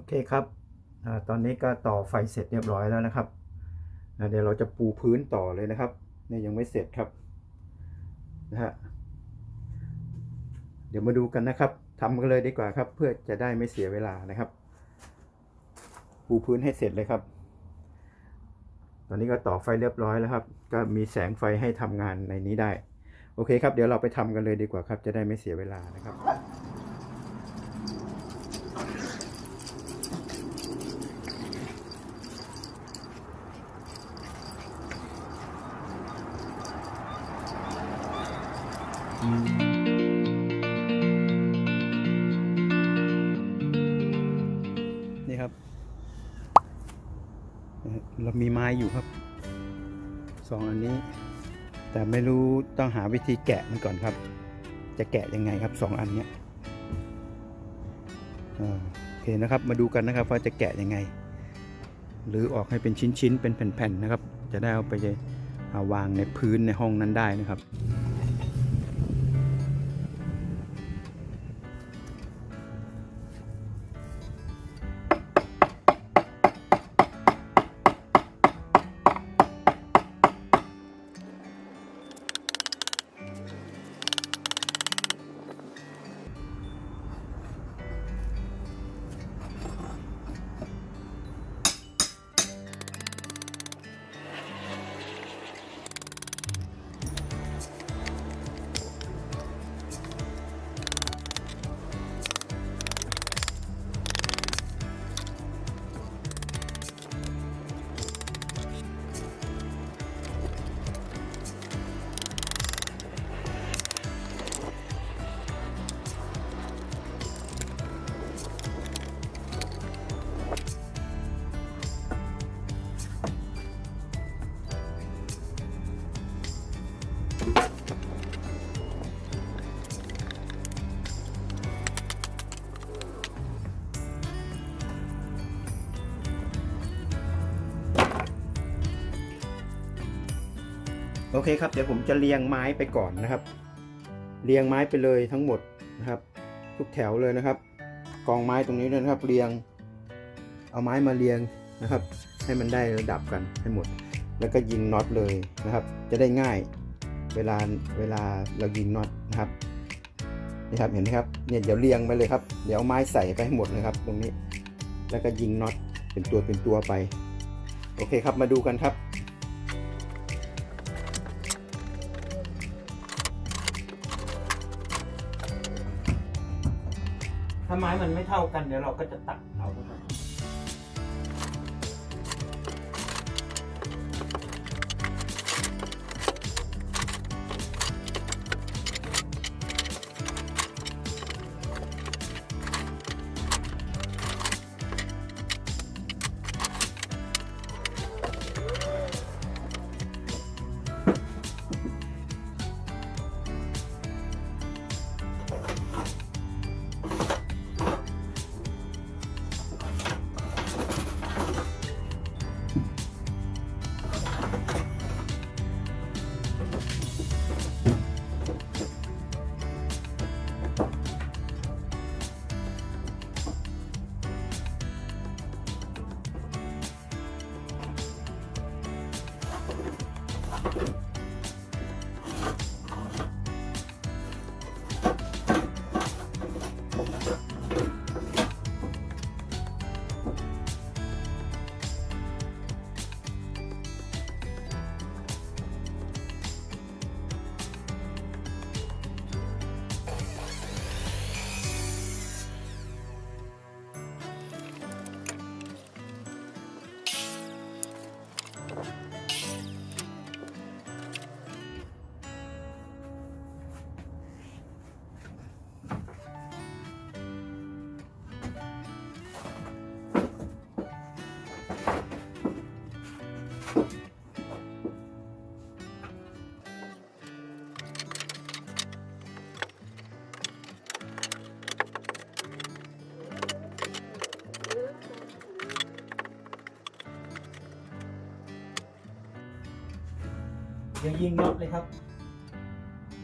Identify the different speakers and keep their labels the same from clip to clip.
Speaker 1: โอเคครับอตอนนี้ก็ต่อไฟเสร็จเรียบร้อยแล้วนะครับ เดี๋ยวเราจะปูพื้นต่อเลยนะครับนี่ยยังไม่เสร็จครับนะฮะเดี๋ยวมาดูกันนะครับทำกันเลยดีกว่าครับ เพื่อจะได้ไม่เสียเวลานะครับ ปูพื้นให้เสร็จเลยครับ ตอนนี้ก็ต่อไฟเรียบร้อยแล้วครับ ก็มีแสงไฟให้ทำงานในนี้ได้ โอเคครับ เดี๋ยวเราไปทำกันเลยดีกว่าครับ จะได้ไม่เสียเวลานะครับ นี่ครับ เรามีไม้อยู่ครับสองอันนี้ แต่ไม่รู้ต้องหาวิธีแกะมันก่อนครับ จะแกะยังไงครับสองอันเนี้ยโอเคนะครับ มาดูกันนะครับ ว่าจะแกะยังไง หรือออกให้เป็นชิ้นๆ เป็นแผ่นๆ นะครับ จะได้เอาไปเอาวางในพื้นในห้องนั้นได้นะครับ โอเคครับเดี๋ยวผมจะเรียงไม้ไปก่อนนะครับ เรียงไม้ไปเลยทั้งหมดนะครับ ทุกแถวเลยนะครับ กองไม้ตรงนี้นะครับ เรียง เอาไม้มาเรียงนะครับ ให้มันได้ระดับกันให้หมด แล้วก็ยิงน็อตเลยนะครับ จะได้ง่าย เวลาเวลาเรายิงน็อตนะครับนี่ครับเห็นไหมครับเนี่ยเดี๋ยวเรียงไปเลยครับ เดี๋ยวไม้ใส่ไปให้หมดเลยครับ ตรงนี้ แล้วก็ยิงน็อตเป็นตัวเป็นตัวไป โอเคครับมาดูกันครับ ถ้าไม้มันไม่เท่ากันเดี๋ยวเราก็จะตัดเอา Thank you. เดี๋ยวยิงน็อตเลยครับ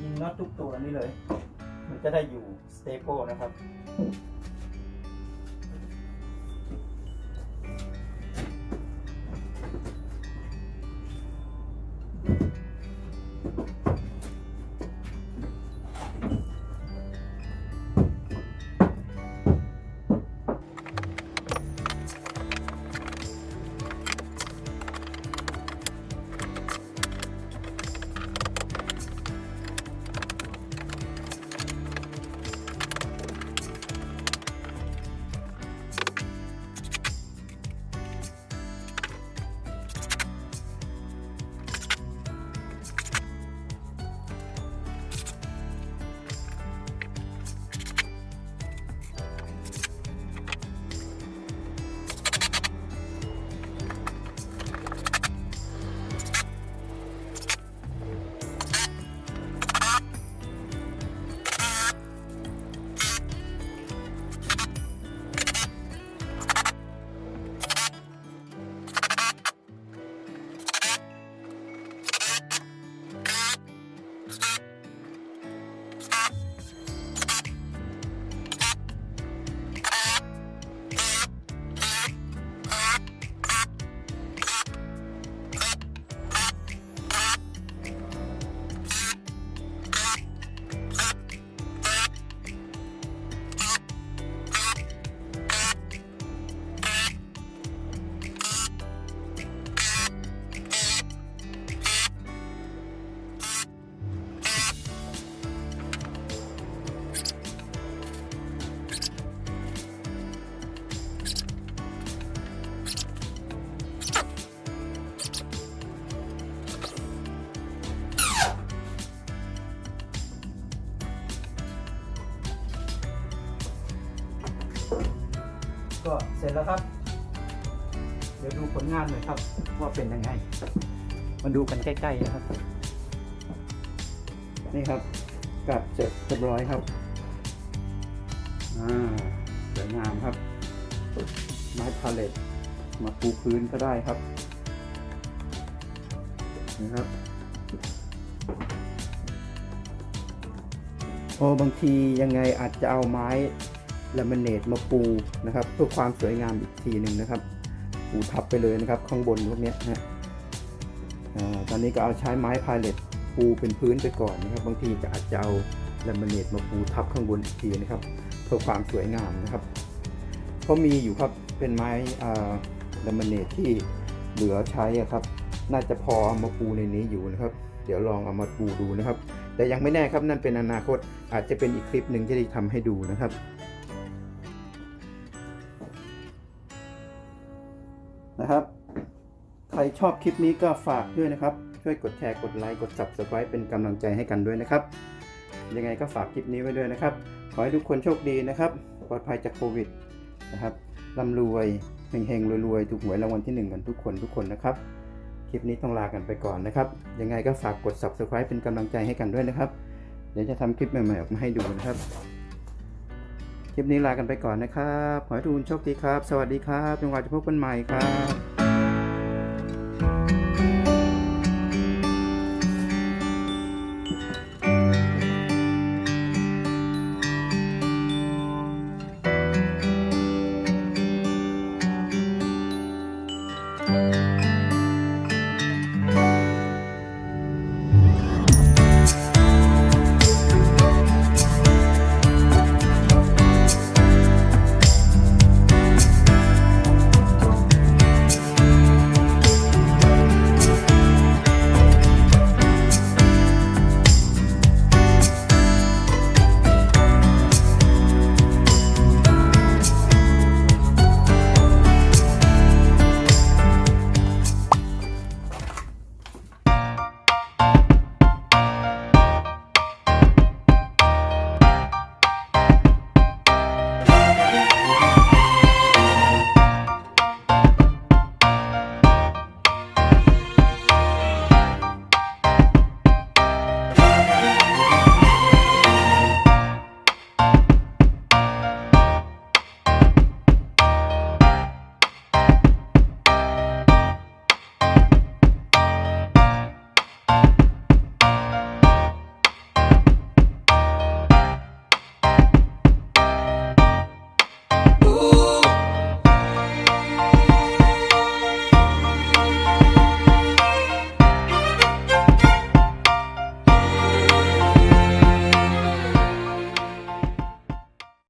Speaker 1: ยิงน็อตทุกตัวนี้เลย มันจะได้อยู่สเตเปิลนะครับ ก็เสร็จแล้วครับ เดี๋ยวดูผลงานหน่อยครับ ว่าเป็นยังไง มาดูกันใกล้ๆนะครับ นี่ครับกับเสร็จเรียบร้อยครับอ่าสวยงามครับ ไม้พาเลตมาปูพื้นก็ได้ครับนะครับโอ้บางทียังไงอาจจะเอาไม้ ลามิเนตมาปูนะครับ เพื่อความสวยงามอีกทีหนึ่งนะครับ ปูทับไปเลยนะครับ ข้างบนพวกนี้นะฮะตอนนี้ก็เอาใช้ไม้พายเลตปูเป็นพื้นไปก่อนนะครับ บางทีจะอาจจะเอาลามิเนตมาปูทับข้างบนอีกทีนะครับ เพื่อความสวยงามนะครับเพราะมีอยู่ครับเป็นไม้ลามิเนตที่เหลือใช้ครับ น่าจะพอเอามาปูในนี้อยู่นะครับ เดี๋ยวลองเอามาปูดูนะครับ แต่ยังไม่แน่ครับนั่นเป็นอนาคตอาจจะเป็นอีกคลิปหนึ่งที่ได้ทำให้ดูนะครับ นะครับ ใครชอบคลิปนี้ก็ฝากด้วยนะครับ ช่วยกดแชร์กดไลค์กด subscribe เป็นกำลังใจให้กันด้วยนะครับ ยังไงก็ฝากคลิปนี้ไว้ด้วยนะครับ ขอให้ทุกคนโชคดีนะครับ ปลอดภัยจากโควิดนะครับร่ำรวยเฮงๆรวยๆถูกหวยรางวัลที่หนึ่งกันทุกคนทุกคนนะครับ คลิปนี้ต้องลากันไปก่อนนะครับ ยังไงก็ฝากกด subscribe เป็นกำลังใจให้กันด้วยนะครับ เดี๋ยวจะทำคลิปใหม่ๆออกมาให้ดูนะครับ คลิปนี้ลากันไปก่อนนะครับ ขอให้ทุกคนโชคดีครับ สวัสดีครับจนกว่าจะพบกันใหม่ครับ